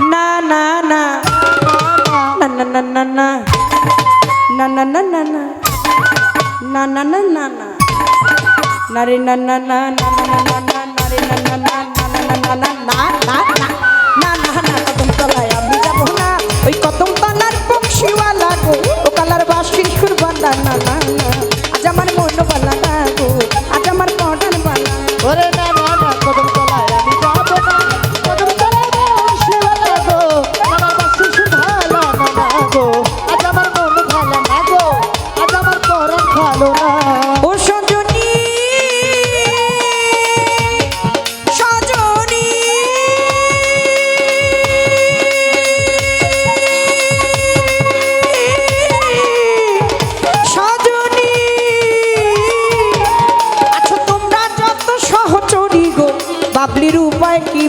না না না না না না না না না না না না না না না না না না না রে না না না না না না না না রে না না না না না না না না না না না না না কদম তলায় আমি যাব না ওই কদম তলার বংশীওয়ালা গো ও কালার বাসির সুর বান্দা না না না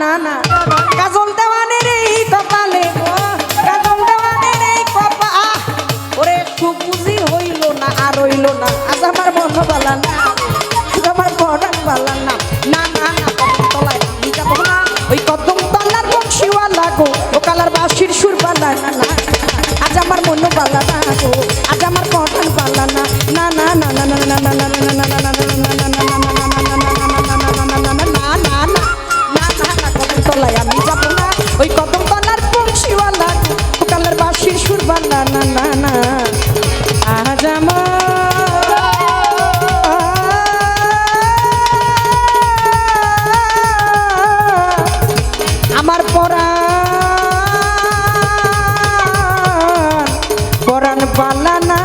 না না না কাজল দেওয়ানের এই কপালে কাজল দেওয়ানের এই কপা ওরে সুখ বুঝি হইল না আর হইল না আজ আমার মন বালা না আমার পরাণ বালা না না না না কদম তলায় না ওই কদম তলার বংশীওয়ালা গো ও কালার বাসির সুর বালা না না আজ আমার মন বালা না গো আজ আমার পরাণ বালা না না না না না না পরান পরান পালানা